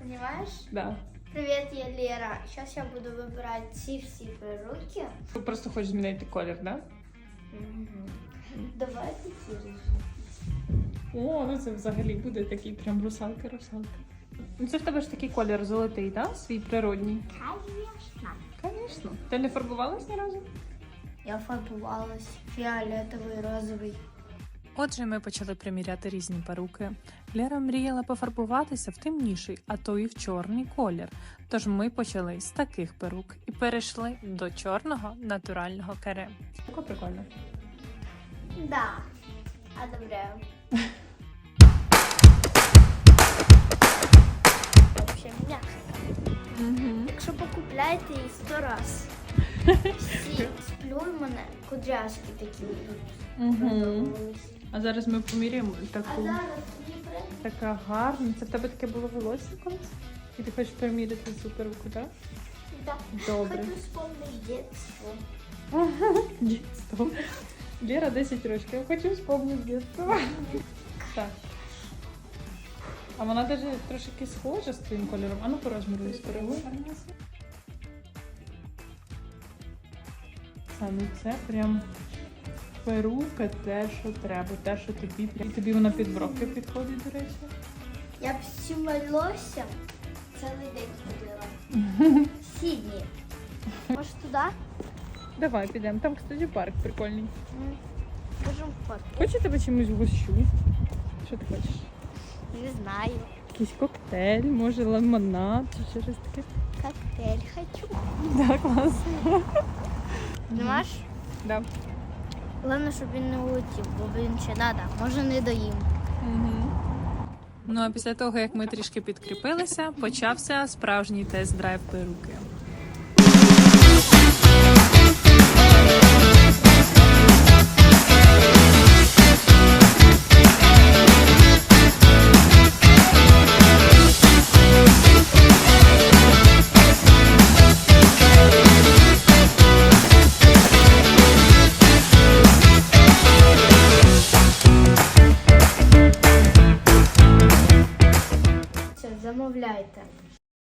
Понимаешь? Да. Привет, я Лера. Сейчас я буду выбирать перуки. Ти просто хочеш змінити колір, да? Давай ці режим. О, ну це взагалі буде такий прям русалка-русалка. Ну це в тебе ж такий колір золотий, да? Свій природній. Конечно. Звісно. Ти не фарбувалась ні разу? Я фарбувалась фіолетовий, розовий. Отже, ми почали приміряти різні перуки. Лера мріяла пофарбуватися в темніший, а то і в чорний колір. Тож ми почали з таких перук і перейшли до чорного натурального каре. Таке прикольно. Да. Одобряю. Вообще м'яко. Угу. Якщо покупляєте її сто раз. Всі сплю в мене кудряшки такі. Угу. А зараз ми поміряємо А зараз тобі. Така гарна. Це в тебе таке було волосся колись? І ти хочеш приміряти цю перуку, так? Да. Добре. Хочу вспомнить детство. Дітство. Лера 10 років. Я хочу вспомнити дитинство. Так. А вона навіть трошки схожа з твоїм кольором. А ну по розміру скоригуй. Саме це прям перука, те, що треба, те, що тобі прям. І тобі вона під бровки підходить, до речі. Я б з цим цілий день ходила. Сідні. Може туди? Давай підемо. Там, кстати, парк прикольний. Можемо в парк. Хочу тебе чимось гущу. Що ти хочеш? Не знаю. Якийсь коктейль, може лимонад чи щось таке. Коктейль хочу. Да, класно. Знаєш? Да. Головне, щоб він не улетів, бо він ще треба. Може не доїм. Ну а після того, як ми трішки підкріпилися, почався справжній тест-драйв перуки. замовляйте.